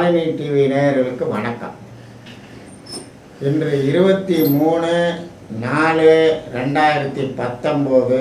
Shalini TV நேயர்களுக்கு வணக்கம். இன்று இருபத்தி மூணு நாலு ரெண்டாயிரத்தி பத்தொம்போது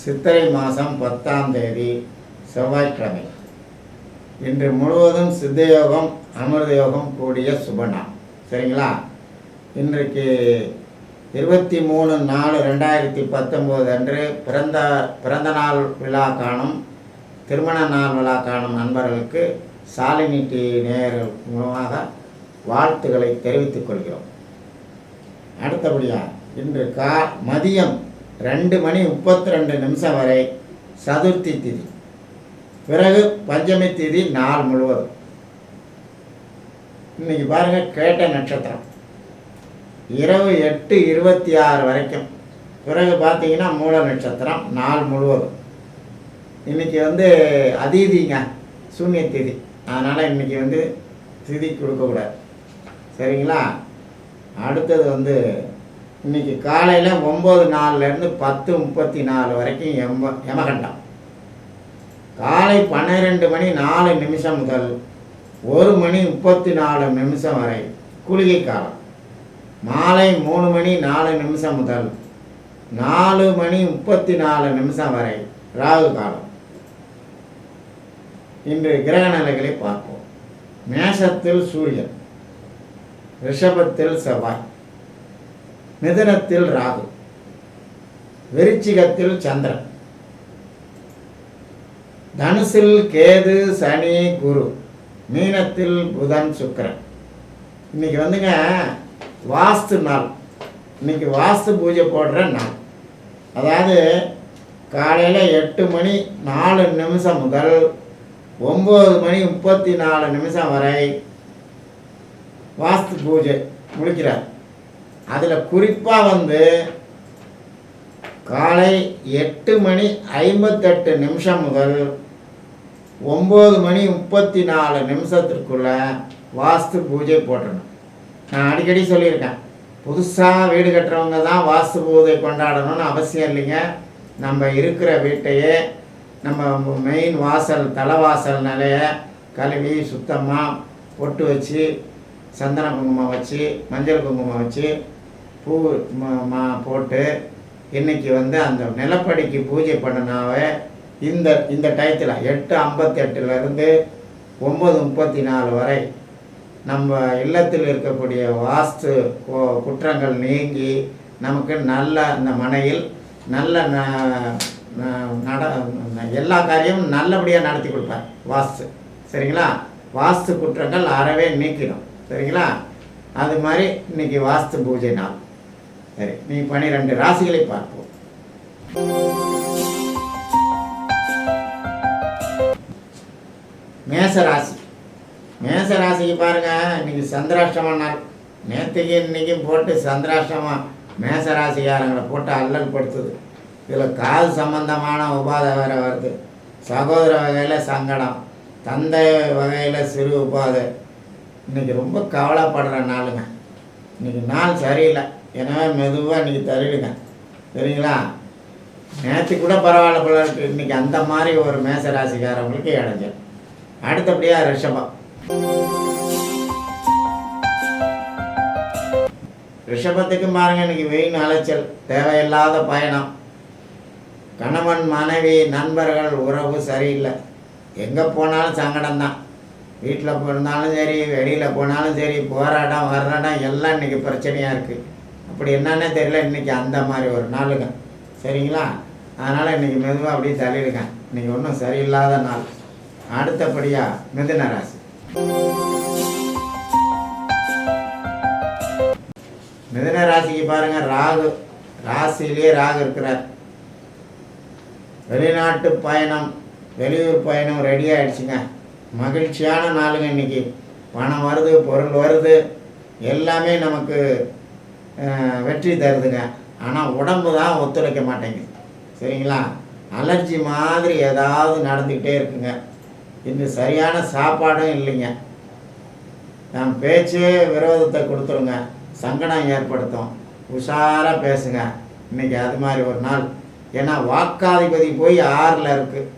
சித்திரை மாதம் பத்தாம் தேதி செவ்வாய்க்கிழமை. இன்று முழுவதும் சித்தயோகம் அமிர்த யோகம் கூடிய சுபநாள் சரிங்களா? இன்றைக்கு இருபத்தி மூணு நாலு ரெண்டாயிரத்தி பத்தொம்போது அன்று பிறந்த பிறந்த நாள் விழா காணும் திருமண நாள் விழா காணும் நண்பர்களுக்கு சாலினி டி நேயர்கள் மூலமாக வாழ்த்துக்களை தெரிவித்துக் கொள்கிறோம். அடுத்தபடியாக இன்று கா மதியம் ரெண்டு மணி முப்பத்தி ரெண்டு நிமிஷம் வரை சதுர்த்தி திதி. பிறகு பஞ்சமி திதி நாள் முழுவதும். இன்னைக்கு பாருங்கள் கேட்ட நட்சத்திரம். இரவு எட்டு இருபத்தி ஆறு வரைக்கும். பிறகு பார்த்தீங்கன்னா மூல நட்சத்திரம் நாள் முழுவதும். இன்னைக்கு வந்து அதீதிங்க சூன்ய திதி. அதனால் இன்னைக்கு வந்து திதி கொடுக்கக்கூடாது சரிங்களா? அடுத்தது வந்து இன்னைக்கு காலையில் ஒம்பது நாலுலேருந்து பத்து முப்பத்தி நாலு வரைக்கும் எம்ப யமகண்டம் காலை பன்னிரெண்டு மணி நாலு நிமிஷம் முதல் ஒரு மணி முப்பத்தி நாலு நிமிஷம் வரை குளிகை காலம். மாலை மூணு மணி நாலு நிமிஷம் முதல் நாலு மணி முப்பத்தி நாலு நிமிஷம் வரை ராகு காலம். இன்று கிரக நிலைகளை பார்ப்போம். மேஷத்தில் சூரியன் ரிஷபத்தில் செவ்வாய் மிதுனத்தில் ராகு விருச்சிகத்தில் சந்திரன். தனுசில் கேது சனி குரு மீனத்தில் புதன் சுக்கிரன். இன்னைக்கு வந்துங்க வாஸ்து நாள். இன்னைக்கு வாஸ்து பூஜை போடுற நாள். அதாவது காலையில் எட்டு மணி நாலு நிமிஷம் முதல் ஒம்பது மணி முப்பத்தி நாலு நிமிஷம் வரை வாஸ்து பூஜை முடிக்கிறார். அதில் குறிப்பாக வந்து காலை எட்டு மணி ஐம்பத்தெட்டு நிமிஷம் முதல் ஒம்பது மணி முப்பத்தி நாலு நிமிஷத்திற்குள்ள வாஸ்து பூஜை போட்டணும். நான் அடிக்கடி சொல்லியிருக்கேன் புதுசாக வீடு கட்டுறவங்க தான் வாஸ்து பூஜை கொண்டாடணும்னு அவசியம் இல்லைங்க. நம்ம இருக்கிற வீட்டையே நம்ம மெயின் வாசல் தலைவாசல் நிலைய கழுவி சுத்தமாக பொட்டு வச்சு சந்தன குங்குமம் வச்சு மஞ்சள் குங்குமம் வச்சு பூ மா- போட்டு இன்றைக்கி வந்து அந்த நிலப்படிக்கு பூஜை பண்ணினாவே இந்த இந்த டயத்தில் எட்டு ஐம்பத்தெட்டுலேருந்து ஒம்பது முப்பத்தி நாலு வரை நம்ம இல்லத்தில் இருக்கக்கூடிய வாஸ்து குற்றங்கள் நீங்கி நமக்கு நல்ல அந்த மனையில் நல்ல ந- ந- நட எல்லா காரியமும் நல்லபடியாக நடத்தி கொடுப்பார் வாஸ்து. சரிங்களா? வாஸ்து குற்றங்கள் அறவே நீக்கிடும். சரிங்களா? அது மாதிரி இன்னைக்கு வாஸ்து பூஜை நாள். சரி நீ பனிரெண்டு ராசிகளை பார்ப்போம். மேச ராசி. மேச ராசிக்கு பாருங்க இன்னைக்கு சந்திராஷ்டம நாள். நேற்றுக்கு இன்னைக்கும் போட்டு சந்திராஷ்டமாக மேசராசிகாரங்களை போட்டு அல்லல் படுத்துது. இதில் காது சம்பந்தமான உபாதை வேறு வருது. சகோதர வகையில் சங்கடம். தந்தை வகையில் சிறு உபாதை. இன்னைக்கு ரொம்ப கவலைப்படுற நாளுங்க. இன்னைக்கு நாள் சரியில்லை. எனவே மெதுவாக இன்றைக்கி தருவிடுங்க சரிங்களா? நேற்று கூட பரவாயில்ல போல இருக்கு. இன்னைக்கு அந்த மாதிரி ஒரு மேசராசிக்காரவங்களுக்கு இடைஞ்சல். அடுத்தபடியாக ரிஷபம். ரிஷபத்துக்கு பாருங்க இன்னைக்கு வெயின் அலைச்சல் தேவையில்லாத பயணம். கணவன் மனைவி நண்பர்கள் உறவு சரியில்லை. எங்கே போனாலும் சங்கடம்தான். வீட்டில் போனாலும் சரி வெளியில் போனாலும் சரி போராட்டம் வர்றாடம் எல்லாம் இன்னைக்கு பிரச்சனையாக இருக்குது அப்படி என்னன்னே தெரியல இன்னைக்கு அந்த மாதிரி ஒரு நாளுங்க. சரிங்களா? அதனால் இன்னைக்கு மெதுவாக அப்படியே தள்ளிடுங்க. இன்றைக்கி ஒன்றும் சரியில்லாத நாள். அடுத்தபடியாக மிதுன ராசி. மிதன ராசிக்கு பாருங்க ராகு ராசியிலே ராகு இருக்கிறார். வெளிநாட்டு பயணம் வெளியூர் பயணம் ரெடி ஆயிடுச்சுங்க. மகிழ்ச்சியான நாளுங்க இன்னைக்கு. பணம் வருது பொருள் வருது. எல்லாமே நமக்கு வெற்றி தருதுங்க. ஆனால் உடம்பு தான் ஒத்துழைக்க மாட்டேங்குது. சரிங்களா? அலர்ஜி மாதிரி ஏதாவது நடந்துக்கிட்டே இருக்குங்க. இது சரியான சாப்பாடும் இல்லைங்க. நம் பேச்சே விரோதத்தை கொடுத்துருங்க. சங்கடம் ஏற்படுத்தும். உஷாராக பேசுங்க. இன்றைக்கி அது மாதிரி ஒரு நாள். ஏன்னா வாக்காதிபதி போய் ஆறில் இருக்குது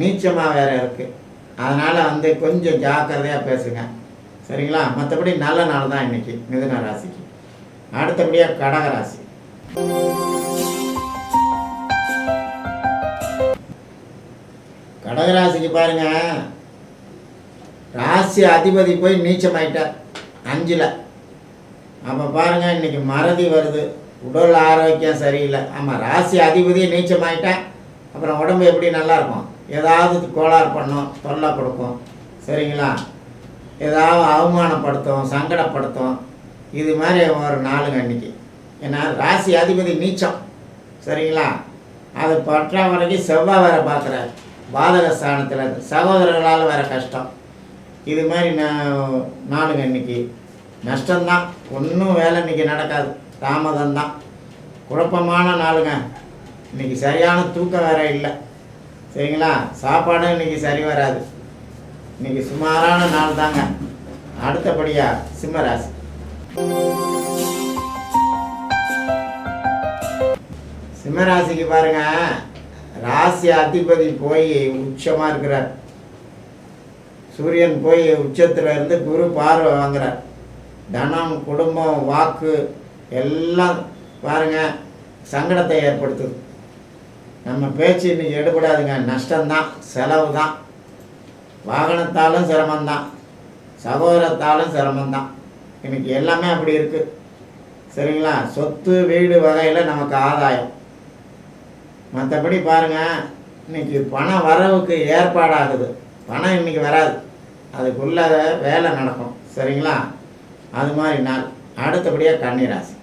நீச்சமாக வேறு இருக்குது அதனால் வந்து கொஞ்சம் ஜாக்கிரதையாக பேசுங்க. சரிங்களா? மற்றபடி நல்ல நாள் தான் இன்றைக்கி மிதுன ராசிக்கு. அடுத்தபடியாக கடக ராசி. கடகராசிக்கு பாருங்கள் ராசி அதிபதி போய் நீச்சமாயிட்டார். அஞ்சில். அப்போ பாருங்கள் இன்னைக்கு மறதி வருது. உடல் ஆரோக்கியம் சரியில்லை. ஆமாம் ராசி அதிபதி நீச்சமாயிட்டேன். அப்புறம் உடம்பு எப்படி நல்லா இருக்கும் ஏதாவது கோளாறு பண்ணும் தொல்லை கொடுக்கும். சரிங்களா? ஏதாவது அவமானப்படுத்தும் சங்கடப்படுத்தும். இது மாதிரி ஒரு நாளுங்க இன்னைக்கு. ஏன்னா ராசி அதிபதி நீச்சம். சரிங்களா? அது பற்றா வரைக்கும் செவ்வாய் வேற பார்க்குறாரு பாதக ஸ்தானத்தில் சகோதரர்களால் வேறு கஷ்டம். இது மாதிரி நான் நாளுங்க இன்றைக்கி நஷ்டம்தான். ஒன்றும் வேலை இன்னைக்கு நடக்காது. தாமதம் தான் குழப்பமான நாளுங்க. இன்னைக்கு சரியான தூக்கம் வேறு இல்லை. சரிங்களா? சாப்பாடும் இன்னைக்கு சரி வராது. இன்னைக்கு சுமாரான நாள் தாங்க அடுத்தபடியா சிம்மராசி. சிம்மராசிக்கு பாருங்க. ராசி அதிபதி போய் உச்சமாக இருக்கிறார். சூரியன் போய் உச்சத்தில் இருந்து குரு பார்வை வாங்குறார். தனம் குடும்பம் வாக்கு எல்லாம் பாருங்கள் சங்கடத்தை ஏற்படுத்துது. நம்ம பேச்சு இன்றைக்கி எடுபடாதுங்க. நஷ்டம்தான் செலவு தான் வாகனத்தாலும் சிரமந்தான் சகோதரத்தாலும் சிரமந்தான் இன்னைக்கு எல்லாமே அப்படி இருக்குது சரிங்களா? சொத்து வீடு வகையில் நமக்கு ஆதாயம். மற்றபடி பாருங்க இன்னைக்கு பணம் வரவுக்கு ஏற்பாடாகுது. பணம் இன்னைக்கு வராது. அதுக்குள்ளே வேலை நடக்கும் சரிங்களா? அது மாதிரி நாள். அடுத்தபடியாக கன்னிராசி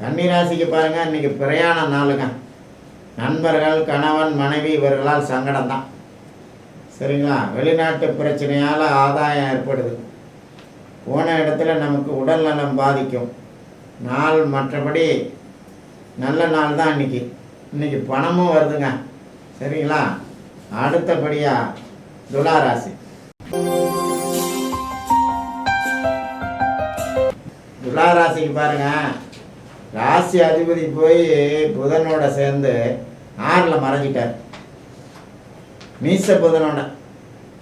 கன்னிராசிக்கு பாருங்க இன்னைக்கு பிரயாண நாளுங்க. நண்பர்கள் கணவன் மனைவி இவர்களால் சங்கடம் தான் சரிங்களா? வெளிநாட்டு பிரச்சனையால் ஆதாயம் ஏற்படுது. போன இடத்துல நமக்கு உடல் நலம் பாதிக்கும். நாள் மற்றபடி நல்ல நாள் தான் இன்னைக்கு. இன்னைக்கு பணமும் வருதுங்க. சரிங்களா? அடுத்தபடியாக துளாராசி. துளாராசிக்கு பாருங்க ராசி அதிபதி போய் புதனோட சேர்ந்து ஆறில் மறைஞ்சிட்டார். மீச புதனோட.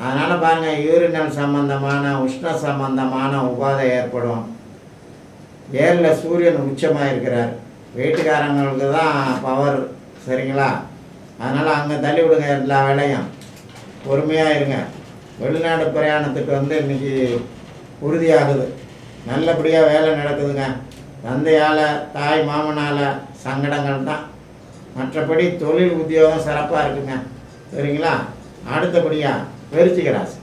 அதனால் பாருங்க யூரினல் சம்பந்தமான உஷ்ண சம்பந்தமான உபாதை ஏற்படும். ஏழில் சூரியன் உச்சமாக இருக்கிறார் வீட்டுக்காரங்களுக்கு தான் பவர் சரிங்களா? அதனால் அங்கே தள்ளி விடுங்க எல்லா வேலையும். பொறுமையாக இருங்க. வெளிநாடு பிரயாணத்துக்கு வந்து இன்னைக்கு உறுதியாகுது. நல்லபடியாக வேலை நடக்குதுங்க. தந்தையால் தாய் மாமனால் சங்கடங்கள் தான். மற்றபடி தொழில் உத்தியோகம் சிறப்பாக இருக்குங்க. சரிங்களா? அடுத்தபடியாக விருச்சிக ராசி.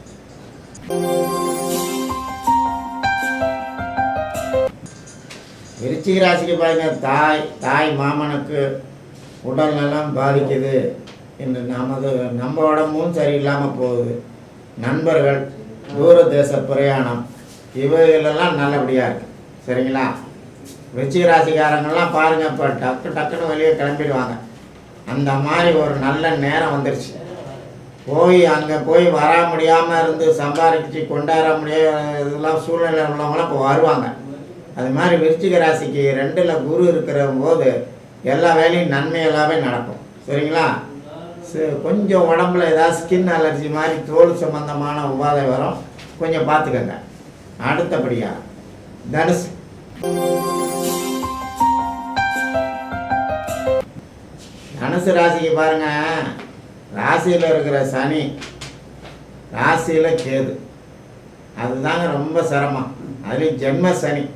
விருச்சிக ராசிக்கு பாருங்க தாய் தாய் மாமனுக்கு உடல்நலம் பாதிக்குது. இந்த நமது நம்ம உடம்பும் சரியில்லாமல் போகுது. நண்பர்கள் தூர தேச பிரயாணம் இவைகளெல்லாம் நல்லபடியாக இருக்கு. சரிங்களா? விருச்சிக ராசிக்காரங்கெல்லாம் பாருங்கள் இப்போ டக்கு டக்குன்னு வெளியே கிளம்பிடுவாங்க. அந்த மாதிரி ஒரு நல்ல நேரம் வந்துருச்சு. போய் அங்கே போய் வர முடியாமல் இருந்து சம்பாதிச்சு கொண்டாட முடியாத இதெல்லாம் சூழ்நிலை உள்ளவங்களாம் இப்போ வருவாங்க. அது மாதிரி விருச்சிக ராசிக்கு ரெண்டில் குரு இருக்கிற போது எல்லா வேலையும் நன்மை எல்லாமே நடக்கும். சரிங்களா? கொஞ்சம் உடம்புல ஏதாவது ஸ்கின் அலர்ஜி மாதிரி தோல் சம்பந்தமான உபாதை வரும் கொஞ்சம் பார்த்துக்கங்க. அடுத்தபடியா தனுசு தனுசு ராசிக்கு பாருங்க. ராசியில் இருக்கிற சனி ராசியில் கேது. அதுதாங்க ரொம்ப சிரமம். அதுலேயும் ஜென்ம சனி.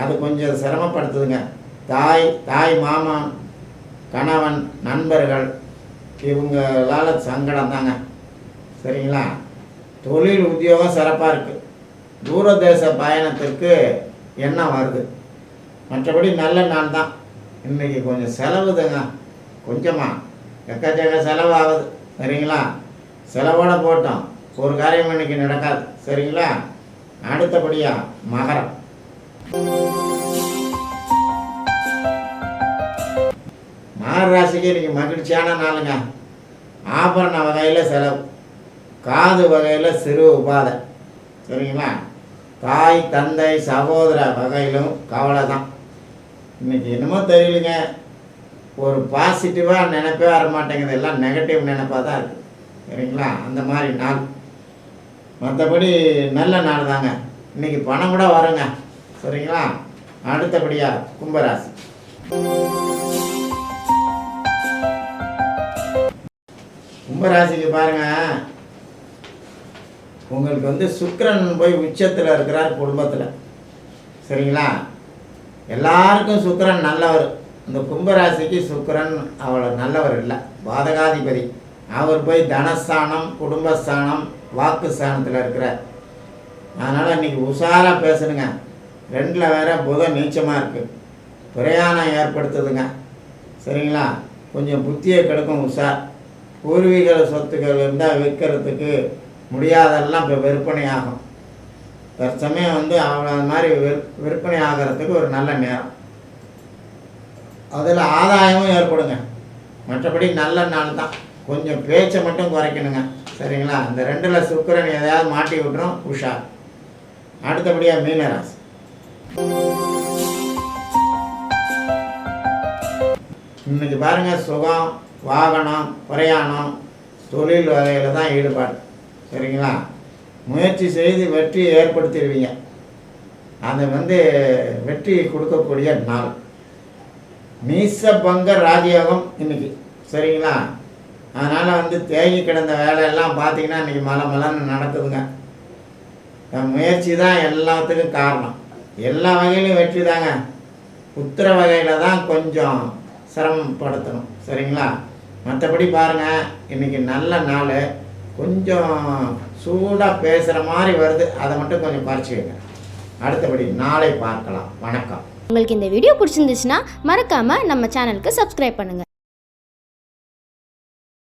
அது கொஞ்சம் சிரமப்படுத்துதுங்க. தாய் தாய் மாமன் கணவன் நண்பர்கள் இவங்களால் சங்கடம் தாங்க சரிங்களா? தொழில் உத்தியோகம் சிறப்பாக இருக்குது தூரதேச பயணத்திற்கு என்ன வருது. மற்றபடி நல்ல நாள் தான். இன்றைக்கி கொஞ்சம் செலவுதுங்க. கொஞ்சமாக எக்கச்சக்க செலவாகுது. சரிங்களா? செலவோட போட்டோம். ஒரு காரியம் இன்றைக்கி நடக்காது. சரிங்களா? அடுத்தபடியாக மகரம். மகர ராசிக்கு இன்னைக்கு மகிழ்ச்சியான நாளுங்க. ஆபரண வகையில் செலவு. காது வகையில் சிறு உபாதை. சரிங்களா? தாய் தந்தை சகோதர வகையிலும் கவலை தான். இன்றைக்கி என்னமோ தெரியலங்க. ஒரு பாசிட்டிவாக நினைப்பே வர மாட்டேங்குது. எல்லாம் நெகட்டிவ் நினைப்பாக தான் இருக்குது சரிங்களா? அந்த மாதிரி நாள். மற்றபடி நல்ல நாள் தாங்க. இன்னைக்கு பணம் கூட வருங்க. சரிங்களா? அடுத்தபடியாக கும்பராசி. கும்பராசிக்கு பாருங்க. உங்களுக்கு வந்து சுக்கரன் போய் உச்சத்தில் இருக்கிறார் குடும்பத்தில். சரிங்களா? எல்லாருக்கும் சுக்கரன் நல்லவர். இந்த கும்பராசிக்கு சுக்கரன் அவ்வளோ நல்லவர் இல்லை. பாதகாதிபதி அவர் போய் தனஸ்தானம் குடும்பஸ்தானம் வாக்கு ஸ்தானத்தில் இருக்கிறார். அதனால் இன்னைக்கு உஷாராக பேசணுங்க ரெண்டில் வேற புதன் நீச்சமாக இருக்குது பிரயாணம் ஏற்படுத்துதுங்க. சரிங்களா? கொஞ்சம் புத்தியை கெடுக்கும் உஷார். பூர்வீக சொத்துக்கள் இருந்தால் விற்கிறதுக்கு முடியாதெல்லாம் இப்போ விற்பனை ஆகும் தற்சமயம் வந்து அவங்க அது மாதிரி விற் விற்பனை ஆகிறதுக்கு ஒரு நல்ல நேரம். அதில் ஆதாயமும் ஏற்படுங்க. மற்றபடி நல்ல நாள் தான். கொஞ்சம் பேச்சை மட்டும் குறைக்கணுங்க. சரிங்களா? அந்த ரெண்டில் சுக்கரன் எதையாவது மாட்டி விட்டுரும் உஷா. அடுத்தபடியாக மீனராசி. இன்னைக்கு பாருங்க சுகம் வாகனம் பிரயாணம் தொழில் வகையில் தான் ஈடுபாடு. சரிங்களா? முயற்சி செய்து வெற்றி ஏற்படுத்திடுவீங்க. அது வந்து வெற்றி கொடுக்கக்கூடிய நாள். மீச பங்க ராஜயோகம் இன்னைக்கு. சரிங்களா? அதனால் வந்து தேங்கி கிடந்த வேலையெல்லாம் பார்த்தீங்கன்னா இன்றைக்கி மலை மலன்னு நடக்குதுங்க. முயற்சி தான் எல்லாத்துக்கும் காரணம். எல்லா வகையிலையும் வெற்றி தாங்க. உத்தர வகையில் தான் கொஞ்சம் சிரமப்படுத்தணும். சரிங்களா? மற்றபடி பாருங்கள் இன்றைக்கி நல்ல நாள். கொஞ்சம் சூடாக பேசுகிற மாதிரி வருது. அதை மட்டும் கொஞ்சம் பறிச்சுக்கோங்க அடுத்தபடி நாளை பார்க்கலாம். வணக்கம். உங்களுக்கு இந்த வீடியோ பிடிச்சிருந்துச்சுன்னா மறக்காமல் நம்ம சேனலுக்கு சப்ஸ்கிரைப் பண்ணுங்கள்